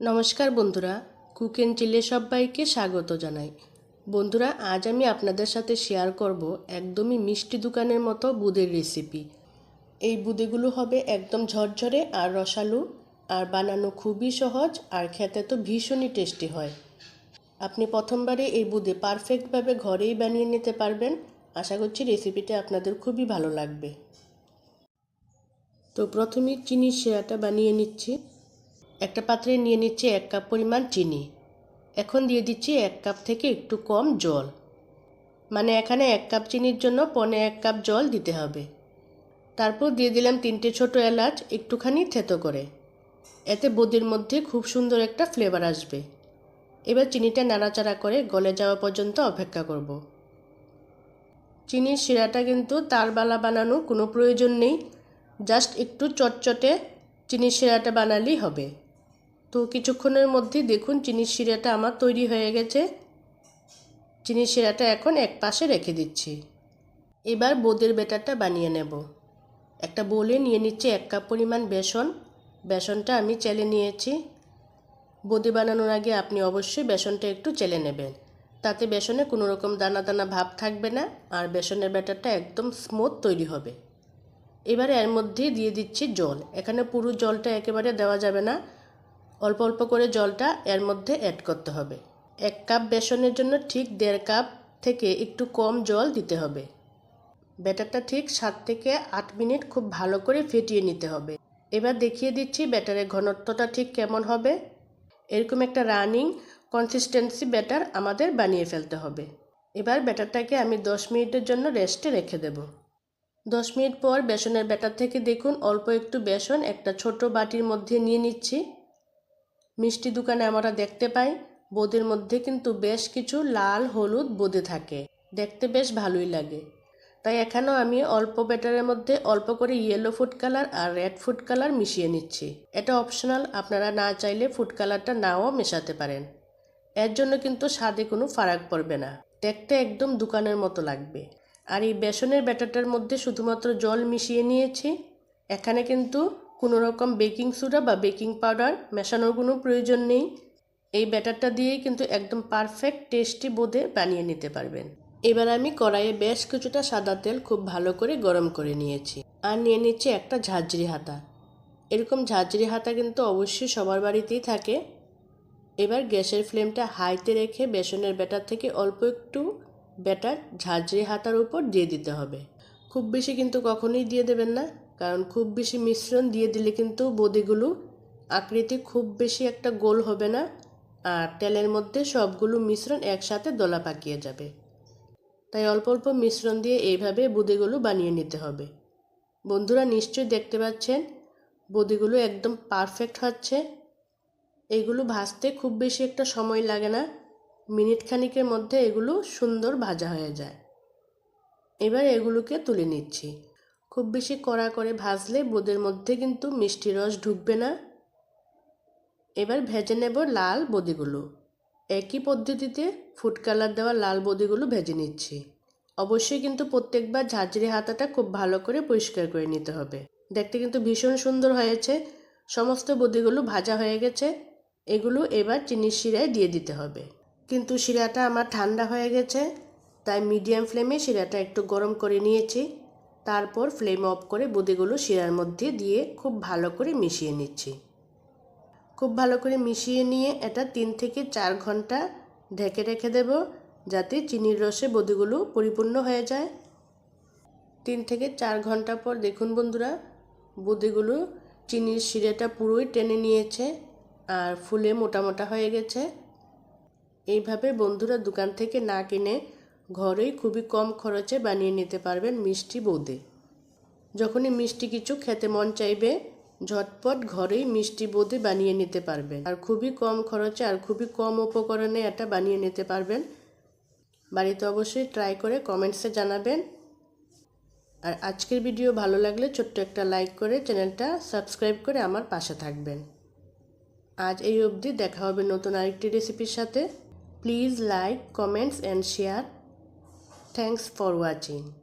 নমস্কার বন্ধুরা, cook and চিলে সবাইকে স্বাগত জানাই। বন্ধুরা, আজ আমি আপনাদের সাথে শেয়ার করব একদমই মিষ্টি দোকানের মতো বুদের রেসিপি। এই বুদেগুলো হবে একদম ঝরঝরে আর রসালো, আর বানানো খুবই সহজ আর খেতে তো ভীষণই টেস্টি হয়। আপনি প্রথমবারে এই বুদে পারফেক্টভাবে ঘরেই বানিয়ে নিতে পারবেন। আশা করছি রেসিপিটা আপনাদের খুবই ভালো লাগবে। তো প্রথমেই চিনির শিরাটা বানিয়ে নিচ্ছি। একটা পাত্রে নিয়ে নিচ্ছি এক কাপ পরিমাণ চিনি। এখন দিয়ে দিচ্ছি এক কাপ থেকে একটু কম জল। মানে এখানে এক কাপ চিনির জন্য পনে এক কাপ জল দিতে হবে। তারপর দিয়ে দিলাম তিনটে ছোট এলাচ, একটুখানি থেতো করে। এতে বদির মধ্যে খুব সুন্দর একটা ফ্লেভার আসবে। এবার চিনিটা নাড়াচাড়া করে গলে যাওয়া পর্যন্ত অপেক্ষা করব। চিনির শিরাটা কিন্তু তারবালা বানানো কোনো প্রয়োজন নেই। জাস্ট একটু চটচটে চিনির শিরাটা বানালেই হবে। তো কিছুক্ষণের মধ্যেই দেখুন চিনির শিরাটা আমার তৈরি হয়ে গেছে। চিনির শিরাটা এখন এক পাশে রেখে দিচ্ছি। এবার বোদের বেটারটা বানিয়ে নেব। একটা বোলে নিয়ে নিচ্ছি এক কাপ পরিমাণ বেসন। বেসনটা আমি চেলে নিয়েছি। বোদে বানানোর আগে আপনি অবশ্যই বেসনটা একটু চেলে নেবেন। তাতে বেসনে কোনো রকম দানা দানা ভাব থাকবে না আর বেসনের ব্যাটারটা একদম স্মুথ তৈরি হবে। এবারে এর মধ্যে দিয়ে দিচ্ছি জল। এখানে পুরো জলটা একেবারে দেওয়া যাবে না। অল্প অল্প করে জলটা এর মধ্যে অ্যাড করতে হবে। এক কাপ বেসনের জন্য ঠিক দেড় কাপ থেকে একটু কম জল দিতে হবে। ব্যাটারটা ঠিক সাত থেকে আট মিনিট খুব ভালো করে ফেটিয়ে নিতে হবে। এবার দেখিয়ে দিচ্ছি ব্যাটারের ঘনত্বটা ঠিক কেমন হবে। এরকম একটা রানিং কনসিস্টেন্সি ব্যাটার আমাদের বানিয়ে ফেলতে হবে। এবার ব্যাটারটাকে আমি দশ মিনিটের জন্য রেস্টে রেখে দেব। দশ মিনিট পর বেসনের ব্যাটার থেকে দেখুন অল্প একটু বেসন একটা ছোট বাটির মধ্যে নিয়ে নিচ্ছি। মিষ্টি দোকানে আমরা দেখতে পাই, বোদের মধ্যে কিন্তু বেশ কিছু লাল হলুদ বোদে থাকে। দেখতে বেশ ভালোই লাগে। তাই এখানেও আমি অল্প ব্যাটারের মধ্যে অল্প করে ইয়েলো ফুড কালার আর রেড ফুড কালার মিশিয়ে নিচ্ছি। এটা অপশনাল আপনারা না চাইলে ফুড কালারটা নাও মেশাতে পারেন। এর জন্য কিন্তু স্বাদে কোনো ফারাক পড়বে না। দেখতে একদম দোকানের মতো লাগবে। আর এই বেসনের ব্যাটারটার মধ্যে শুধুমাত্র জল মিশিয়ে নিয়েছি। এখানে কিন্তু কোনো রকম বেকিং সোডা বা বেকিং পাউডার মেশানোর কোনো প্রয়োজন নেই। এই ব্যাটারটা দিয়েই কিন্তু একদম পারফেক্ট, টেস্টি বোধে বানিয়ে নিতে পারবেন। এবার আমি কড়াইয়ে বেশ কিছুটা সাদা তেল খুব ভালো করে গরম করে নিয়েছি আর নিয়ে নিচ্ছি একটা ঝাঁঝরি হাতা। এরকম ঝাঁঝরি হাতা কিন্তু অবশ্যই সবার বাড়িতেই থাকে। এবার গ্যাসের ফ্লেমটা হাইতে রেখে বেসনের ব্যাটার থেকে অল্প একটু ব্যাটার ঝাঁঝরি হাতার উপর দিয়ে দিতে হবে। খুব বেশি কিন্তু কখনোই দিয়ে দেবেন না। কারণ খুব বেশি মিশ্রণ দিয়ে দিলে কিন্তু বদিগুলো আকৃতি খুব বেশি একটা গোল হবে না। আর তেলের মধ্যে সবগুলো মিশ্রণ একসাথে দোলা পাকিয়ে যাবে। তাই অল্প অল্প মিশ্রণ দিয়ে এইভাবে বুদিগুলো বানিয়ে নিতে হবে। বন্ধুরা নিশ্চয়ই দেখতে পাচ্ছেন, বদিগুলো একদম পারফেক্ট হচ্ছে। এগুলো ভাজতে খুব বেশি একটা সময় লাগে না। মিনিট খানিকের মধ্যে এগুলো সুন্দর ভাজা হয়ে যায়। এবার এগুলোকে তুলে নিচ্ছি। খুব বেশি কড়া করে ভাজলে বোদের মধ্যে কিন্তু মিষ্টি রস ঢুকবে না। এবার ভেজে নেব লাল বদিগুলো। একই পদ্ধতিতে ফুড কালার দেওয়া লাল বদিগুলো ভেজে নিচ্ছি। অবশ্যই কিন্তু প্রত্যেকবার ঝাঁঝরি হাতাটা খুব ভালো করে পরিষ্কার করে নিতে হবে। দেখতে কিন্তু ভীষণ সুন্দর হয়েছে। সমস্ত বদিগুলো ভাজা হয়ে গেছে। এগুলো এবার চিনির শিরায় দিয়ে দিতে হবে। কিন্তু শিরাটা আমার ঠান্ডা হয়ে গেছে, তাই মিডিয়াম ফ্লেমে শিরাটা একটু গরম করে নিয়েছি। তারপর ফ্লেম অফ করে বুদিগুলো শিরার মধ্যে দিয়ে খুব ভালো করে মিশিয়ে নিচ্ছি। খুব ভালো করে মিশিয়ে নিয়ে এটা তিন থেকে চার ঘণ্টা ঢেকে রেখে দেব যাতে চিনির রসে বদিগুলো পরিপূর্ণ হয়ে যায়। তিন থেকে চার ঘণ্টা পর দেখুন বন্ধুরা, বুদিগুলো চিনির শিরেটা পুরোই টেনে নিয়েছে আর ফুলে মোটা মোটা হয়ে গেছে। এইভাবে বন্ধুরা দোকান থেকে না কিনে ঘরেই খুবই কম খরচে বানিয়ে নিতে পারবেন মিষ্টি বোঁদে। যখনই মিষ্টি কিছু খেতে মন চাইবে, ঝটপট ঘরেই মিষ্টি বোঁদে বানিয়ে নিতে পারবেন। আর খুবই কম খরচে আর খুবই কম উপকরণে এটা বানিয়ে নিতে পারবেন। বাড়িতে অবশ্যই ট্রাই করে কমেন্টসে জানাবেন। আর আজকের ভিডিও ভালো লাগলে ছোট্ট একটা লাইক করে চ্যানেলটা সাবস্ক্রাইব করে আমার পাশে থাকবেন। আজ এই অবধি দেখা হবে নতুন আরেকটি রেসিপির সাথে। Please like, comments, and share. Thanks for watching.